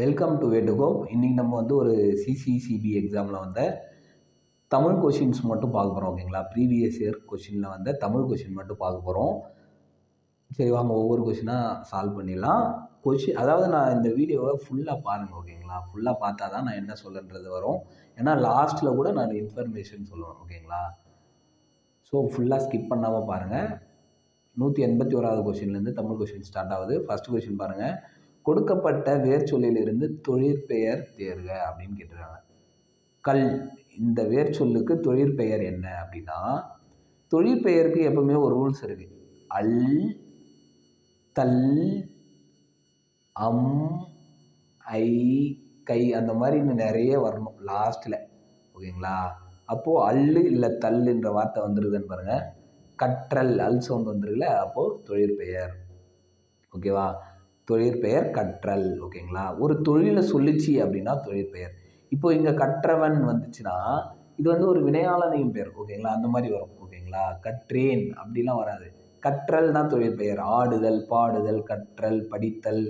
Welcome to வேட்டுகோ இன்றைக்கி நம்ம வந்து ஒரு சிசிசிபி எக்ஸாமில் வந்த தமிழ் கொஷின்ஸ் மட்டும் பார்க்க போகிறோம் ஓகேங்களா? ப்ரீவியஸ் இயர் கொஷினில் வந்த தமிழ் கொஷின் மட்டும் பார்க்க போகிறோம் சரி வாங்க ஒவ்வொரு கொஷினாக சால்வ் பண்ணிடலாம். கொஷின் அதாவது நான் இந்த வீடியோவை ஃபுல்லாக பாருங்கள் ஓகேங்களா? ஃபுல்லாக பார்த்தா தான் நான் என்ன சொல்லுன்றது வரும். ஏன்னா லாஸ்ட்டில் கூட நான் இன்ஃபர்மேஷன் சொல்லுவேன் ஓகேங்களா? ஸோ ஃபுல்லாக ஸ்கிப் பண்ணாமல் பாருங்கள் நூற்றி எண்பத்தி ஓராவது கொஷின்லேருந்து தமிழ் கொஷின் ஸ்டார்ட் ஆகுது. ஃபஸ்ட் கொஷின் பாருங்கள் கொடுக்கப்பட்ட வேர்ச்சொல்லிலிருந்து தொழிற்பெயர் தேர்க அப்படின்னு கேட்டுருக்காங்க. கல் இந்த வேர்ச்சொல்லுக்கு தொழிற்பெயர் என்ன அப்படின்னா தொழிற்பெயருக்கு எப்பவுமே ஒரு ரூல்ஸ் இருக்குது அல் தல் அம் ஐ கை அந்த மாதிரி இன்னும் நிறைய வரணும் லாஸ்ட்டில் ஓகேங்களா? அப்போது அல்லு இல்லை தல்லுன்ற வார்த்தை வந்துருதுன்னு பாருங்கள் கற்றல் அல் சவுண்ட் வந்துருக்குல்ல அப்போது தொழிற்பெயர். ஓகேவா? தொழிற்பெயர் கற்றல் ஓகேங்களா? ஒரு தொழிலை சொல்லிச்சு அப்படின்னா தொழிற்பெயர். இப்போ இங்கே கற்றவன் வந்துச்சுன்னா இது வந்து ஒரு வினையாளனையும் பெயர் ஓகேங்களா? அந்த மாதிரி வரும் ஓகேங்களா? கற்றேன் அப்படிலாம் வராது. கற்றல் தான் தொழிற்பெயர். ஆடுதல் பாடுதல் கற்றல் படித்தல்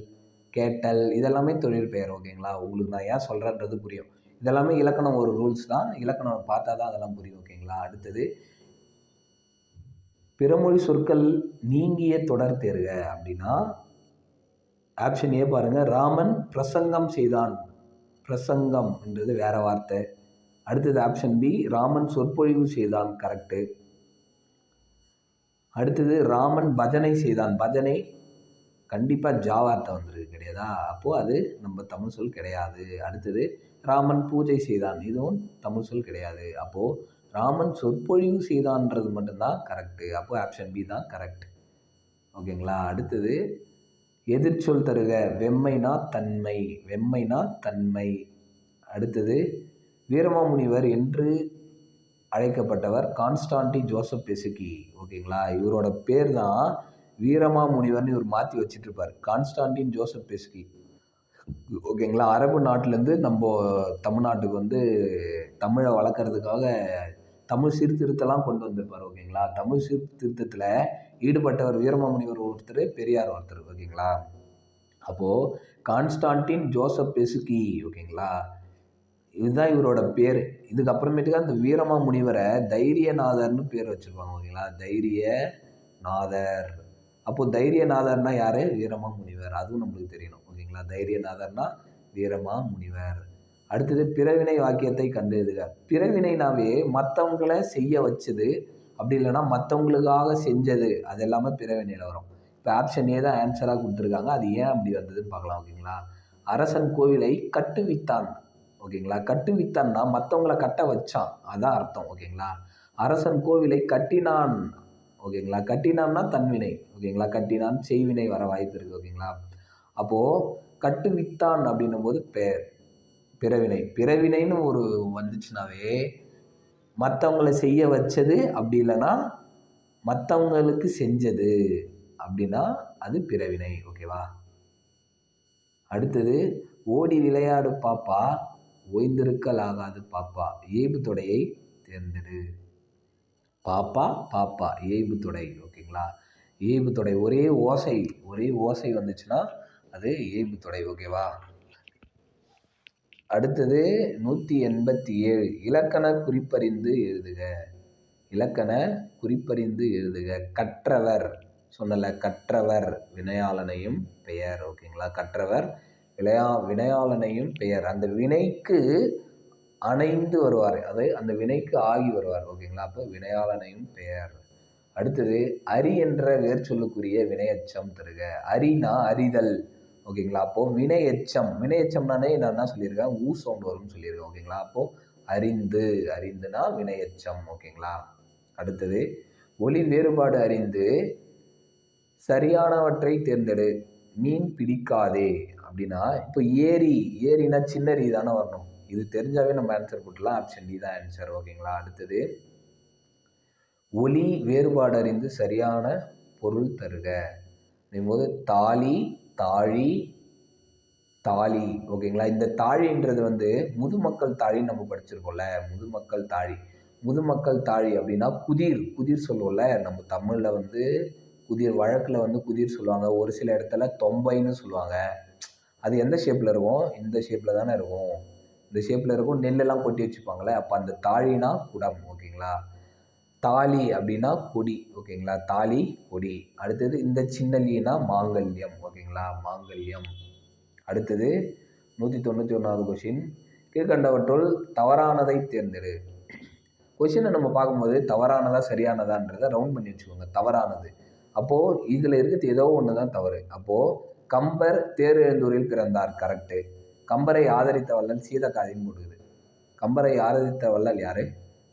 கேட்டல் இதெல்லாமே தொழிற்பெயர் ஓகேங்களா? உங்களுக்கு நான் ஏன் சொல்கிறேன்றது புரியும். இதெல்லாமே இலக்கணம் ஒரு ரூல்ஸ் தான். இலக்கணம் பார்த்தா தான் அதெல்லாம் புரியும் ஓகேங்களா? அடுத்தது பிறமொழி சொற்கள் நீங்கிய தொடர் தேர்க அப்படின்னா ஆப்ஷன் ஏ பாருங்கள் ராமன் பிரசங்கம் செய்தான். பிரசங்கம் என்றது வார்த்தை. அடுத்தது ஆப்ஷன் பி ராமன் சொற்பொழிவு செய்தான். கரெக்டு அடுத்தது ராமன் பஜனை செய்தான். பஜனை கண்டிப்பாக ஜா வார்த்தை வந்துருக்கு. கிடையாதா? அப்போது அது நம்ம தமிழ் சொல் கிடையாது. அடுத்தது ராமன் பூஜை செய்தான். இதுவும் தமிழ் சொல் கிடையாது. அப்போது ராமன் சொற்பொழிவு செய்தான்றது மட்டும்தான் கரெக்டு அப்போது ஆப்ஷன் பி தான் கரெக்ட் ஓகேங்களா அடுத்தது எதிர்ச்சொல் தருக வெம்மைனா தன்மை வெம்மைனா தன்மை. அடுத்தது வீரமாமுனிவர் என்று அழைக்கப்பட்டவர் கான்ஸ்டான்டி ஜோசப் பெசுக்கி. ஓகேங்களா? இவரோட பேர் தான் வீரமாமுனிவர்னு இவர் மாற்றி வச்சிட்ருப்பார். இருப்பார் கான்ஸ்டான்டின் ஜோசப் பெசுக்கி. ஓகேங்களா? அரபு நாட்டிலேருந்து நம்ம தமிழ்நாட்டுக்கு வந்து தமிழை வளர்க்குறதுக்காக தமிழ் சீர்திருத்தலாம் கொண்டு வந்திருப்பார். ஓகேங்களா? தமிழ் சீர்திருத்தத்தில் ஈடுபட்டவர் வீரமாமுனிவர் ஒருத்தர் பெரியார் ஒருத்தர் ஓகேங்களா? அப்போது கான்ஸ்டான்டின் ஜோசப் பெசுக்கி ஓகேங்களா? இதுதான் இவரோட பேர். இதுக்கப்புறமேட்டுக்கு அந்த வீரமா முனிவரை தைரியநாதர்னு பேர் வச்சுருப்பாங்க ஓகேங்களா? தைரியநாதர். அப்போது தைரியநாதர்னா யார்? வீரமா முனிவர் அதுவும் நம்மளுக்கு தெரியணும் ஓகேங்களா? தைரியநாதர்னா வீரமா முனிவர் அடுத்தது பிறவினை வாக்கியத்தை கண்டு பிறவினைனாவே மற்றவங்கள செய்ய வச்சது அப்படி இல்லைன்னா மற்றவங்களுக்காக செஞ்சது அது எல்லாமே பிறவினையில் வரும். இப்போ ஆப்ஷன் ஏ தான் ஆன்சராக கொடுத்துருக்காங்க. அது ஏன் அப்படி வந்ததுன்னு பார்க்கலாம் ஓகேங்களா அரசன் கோவிலை கட்டுவித்தான் ஓகேங்களா கட்டுவித்தான்னா மற்றவங்கள கட்ட வச்சான். அதான் அர்த்தம் ஓகேங்களா அரசன் கோவிலை கட்டினான் ஓகேங்களா கட்டினான்னா தன்வினை ஓகேங்களா கட்டினான் செய்வினை வர வாய்ப்பு இருக்குது ஓகேங்களா அப்போது கட்டுவித்தான் அப்படின்னும் போது பெ பிறவினை. பிறவினைன்னு ஒரு வந்துச்சுனாவே மற்றவங்களை செய்ய வச்சது அப்படி இல்லைன்னா மற்றவங்களுக்கு செஞ்சது அப்படின்னா அது பிறவினை ஓகேவா? அடுத்தது ஓடி விளையாடு பாப்பா ஓய்ந்திருக்கலாகாது பாப்பா ஏய்பு தொடையை தேர்ந்தெடு. பாப்பா பாப்பா ஏய்பு தொடை ஓகேங்களா? ஏய்பு தொடை ஒரே ஓசை ஒரே ஓசை வந்துச்சுன்னா அது ஏய்பு தொடை ஓகேவா? அடுத்தது நூற்றி எண்பத்தி ஏழு. இலக்கண குறிப்பறிந்து எழுதுக. இலக்கண குறிப்பறிந்து எழுதுக. கற்றவர். சொன்னல கற்றவர் வினையாளனையும் பெயர். ஓகேங்களா? கற்றவர் விளையா வினையாளனையும் பெயர். அந்த வினைக்கு அணைந்து வருவார். அது அந்த வினைக்கு ஆகி வருவார். ஓகேங்களா? அப்போ வினையாளனையும் பெயர். அடுத்தது அரி என்ற வேர்ச்சொல்லுக்குரிய வினையச்சம் தருக. அரினா அறிதல். ஓகேங்களா? அப்போது வினையச்சம் வினையச்சம்னானே நான் என்ன சொல்லியிருக்கேன் ஊ சவுண்ட் வரும்னு சொல்லியிருக்கேன் ஓகேங்களா? அப்போது அறிந்து அறிந்துனா வினையச்சம் ஓகேங்களா? அடுத்தது ஒளி வேறுபாடு அறிந்து சரியானவற்றை தேர்ந்தெடு மீன் பிடிக்காதே அப்படின்னா இப்போ ஏரி ஏரினா சின்ன தானே வரணும். இது தெரிஞ்சாவே நம்ம ஆன்சர் போட்டுலாம் ஆப்ஷன் டி தான் ஆன்சர் ஓகேங்களா? அடுத்தது ஒளி வேறுபாடு அறிந்து சரியான பொருள் தருக. போது தாலி தாழி தாலி ஓகேங்களா இந்த தாழின்றது வந்து முதுமக்கள் தாழின்னு நம்ம படிச்சிருக்கோம்ல. முதுமக்கள் தாழி. முதுமக்கள் தாழி அப்படின்னா குதிர். குதிர் சொல்லுவோம்ல. நம்ம தமிழில் வந்து குதிர் வழக்கில் வந்து குதிர் சொல்லுவாங்க. ஒரு சில இடத்துல தொம்பைன்னு சொல்லுவாங்க. அது எந்த ஷேப்பில் இருக்கும்? இந்த ஷேப்பில் தானே இருக்கும். இந்த ஷேப்பில் இருக்கும். நெல்லெல்லாம் கொட்டி வச்சுப்பாங்களே. அப்போ அந்த தாழினா குடம் ஓகேங்களா தாலி அப்படின்னா கொடி ஓகேங்களா? தாலி கொடி. அடுத்தது இந்த சின்ன லீனா மாங்கல்யம் ஓகேங்களா? மாங்கல்யம். அடுத்தது நூற்றி தொண்ணூற்றி ஒன்றாவது கொஷின் கீழ்கண்டவற்றுள் தவறானதை தேர்ந்தெடு. கொஷினை நம்ம பார்க்கும்போது தவறானதா சரியானதான்றதை ரவுண்ட் பண்ணி வச்சுக்கோங்க. தவறானது. அப்போது இதில் இருக்கிறது ஏதோ ஒன்று தான் தவறு. அப்போது கம்பர் தேரெழுந்தூரில் பிறந்தார். கரெக்டு கம்பரை ஆதரித்த வள்ளல் சீதக்காதின்னு போடுது கம்பரை ஆதரித்த வள்ளல் யார்?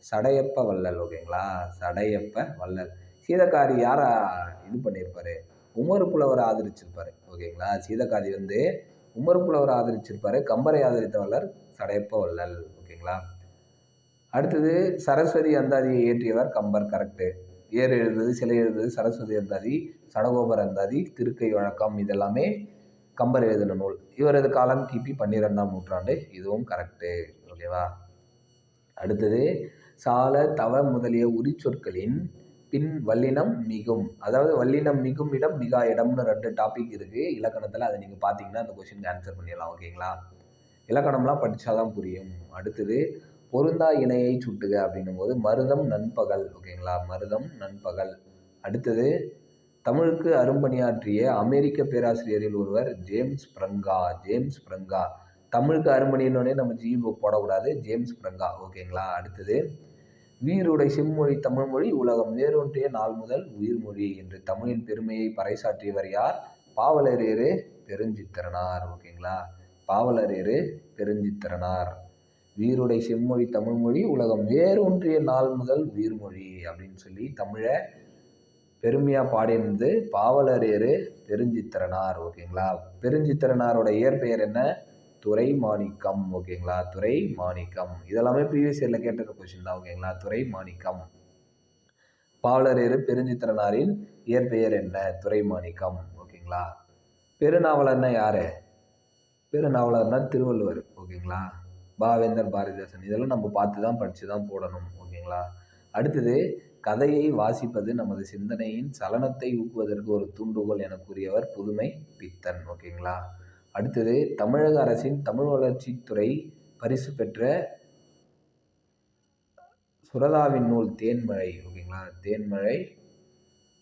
சடையப்ப வள்ளல் ஓகேங்களா? சடையப்ப வள்ளல். சீதக்காரி யாரை இது பண்ணியிருப்பாரு உமர் புலவர் ஆதரிச்சிருப்பாரு ஓகேங்களா? சீதக்காரி வந்து உமர் புலவர் ஆதரிச்சிருப்பாரு கம்பரை ஆதரித்த வள்ளல் சடையப்ப வள்ளல் ஓகேங்களா? அடுத்தது சரஸ்வதி அந்தாதியை இயற்றியவர் கம்பர் கரெக்டு ஏர் எழுதுது சிலை எழுதுது சரஸ்வதி அந்தாதி சடகோபர் அந்தாதி திருக்கை வழக்கம் இதெல்லாமே கம்பர் எழுதின நூல். இவரது காலம் கிபி பன்னிரெண்டாம் நூற்றாண்டு இதுவும் கரெக்டு ஓகேவா? அடுத்தது சால தவ முதலிய உரிச்சொற்களின் பின் வல்லினம் மிகும். அதாவது வல்லினம் மிகும் இடம் மிகா இடம்னு ரெண்டு டாபிக் இருக்குது இலக்கணத்தில் அதை நீங்கள் பார்த்தீங்கன்னா அந்த கொஷினுக்கு ஆன்சர் பண்ணிடலாம் ஓகேங்களா இலக்கணம்லாம் படித்தா தான் புரியும். அடுத்தது பொருந்தா இணையை சுட்டுக அப்படின்னும் போது மருதம் நண்பகல் ஓகேங்களா மருதம் நண்பகல். அடுத்தது தமிழுக்கு அரும்பணியாற்றிய அமெரிக்க பேராசிரியரில் ஒருவர் ஜேம்ஸ் பிரங்கா ஜேம்ஸ் பிரங்கா. தமிழுக்கு அரும்பணினோடனே நம்ம ஜி போடக்கூடாது ஜேம்ஸ் பிரங்கா ஓகேங்களா அடுத்தது வீருடை செம்மொழி தமிழ்மொழி உலகம். வேறொன்றிய நாள் முதல் உயிர்மொழி என்று தமிழின் பெருமையை பறைசாற்றியவர் யார்? பாவலரேறு பெருஞ்சித்திரனார். ஓகேங்களா? பாவலரேறு பெருஞ்சித்திரனார். வீருடை செம்மொழி தமிழ்மொழி உலகம். வேறொன்றிய நாள் முதல் உயிர்மொழி அப்படின்னு சொல்லி தமிழை பெருமையாக பாடினது பாவலரேறு பெருஞ்சித்திரனார். ஓகேங்களா? பெருஞ்சித்திரனாரோட இயற்பெயர் என்ன? துறை மாணிக்கம் ஓகேங்களா? துறை மாணிக்கம் இதெல்லாமே ப்ரீவியஸ் இயரில் கேட்டிருக்க கொஷின் தான் ஓகேங்களா? துறை மாணிக்கம் பாவலரேறு பெருஞ்சித்திரனாரின் இயற்பெயர் என்ன? துறை மாணிக்கம் ஓகேங்களா? பெருநாவலர்னா யார்? பெருநாவலர்னா திருவள்ளுவர் ஓகேங்களா? பாவேந்தர் பாரதிதாசன். இதெல்லாம் நம்ம பார்த்து தான் படித்து தான் போடணும் ஓகேங்களா? அடுத்தது கதையை வாசிப்பது நமது சிந்தனையின் சலனத்தை ஊக்குவதற்கு ஒரு தூண்டுகோல் என கூறியவர் புதுமை பித்தன் ஓகேங்களா? அடுத்தது தமிழக அரசின் தமிழ் வளர்ச்சித்துறை பரிசு பெற்ற சுரதாவின் நூல் தேன்மழை ஓகேங்களா? தேன்மழை.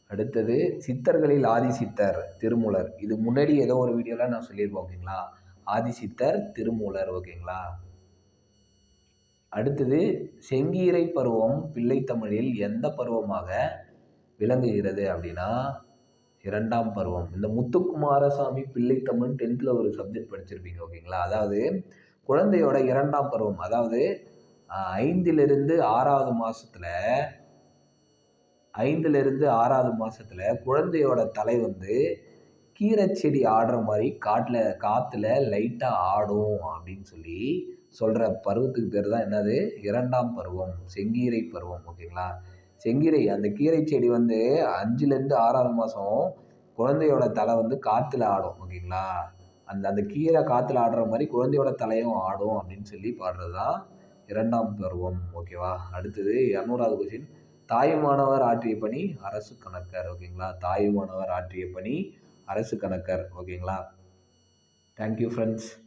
அடுத்தது சித்தர்களில் ஆதிசித்தர் திருமூலர். இது முன்னாடி ஏதோ ஒரு வீடியோவில் நான் சொல்லியிருப்பேன் ஓகேங்களா? ஆதிசித்தர் திருமூலர் ஓகேங்களா? அடுத்தது செங்கீரை பருவம் பிள்ளைத்தமிழில் எந்த பருவமாக விளங்குகிறது அப்படின்னா இரண்டாம் பருவம். இந்த முத்துக்குமாரசாமி பிள்ளைத்தமிழ் டென்த்தில் ஒரு சப்ஜெக்ட் படிச்சிருப்பீங்க ஓகேங்களா? அதாவது குழந்தையோட இரண்டாம் பருவம். அதாவது ஐந்திலிருந்து ஆறாவது மாதத்தில் ஐந்துலேருந்து ஆறாவது மாதத்தில் குழந்தையோட தலை வந்து கீரை செடி ஆடுற மாதிரி காட்டில் காற்றுல லைட்டாக ஆடும் அப்படின்னு சொல்லி சொல்கிற பருவத்துக்கு பேர் தான் என்னது? இரண்டாம் பருவம். செங்கீரை பருவம் ஓகேங்களா? செங்கீரை அந்த கீரை செடி வந்து அஞ்சுலேருந்து ஆறாவது மாதம் குழந்தையோட தலை வந்து காற்றுல ஆடும் ஓகேங்களா? அந்த அந்த கீரை காற்றுல ஆடுற மாதிரி குழந்தையோட தலையும் ஆடும் அப்படின்னு சொல்லி பாடுறது தான் இரண்டாம் பருவம் ஓகேவா? அடுத்தது இரநூறாவது கொஸ்டின் தாயுமானவர் ஆற்றிய பணி அரசு கணக்கர் ஓகேங்களா? தாயுமானவர் ஆற்றிய பணி அரசு கணக்கர் ஓகேங்களா? Thank you friends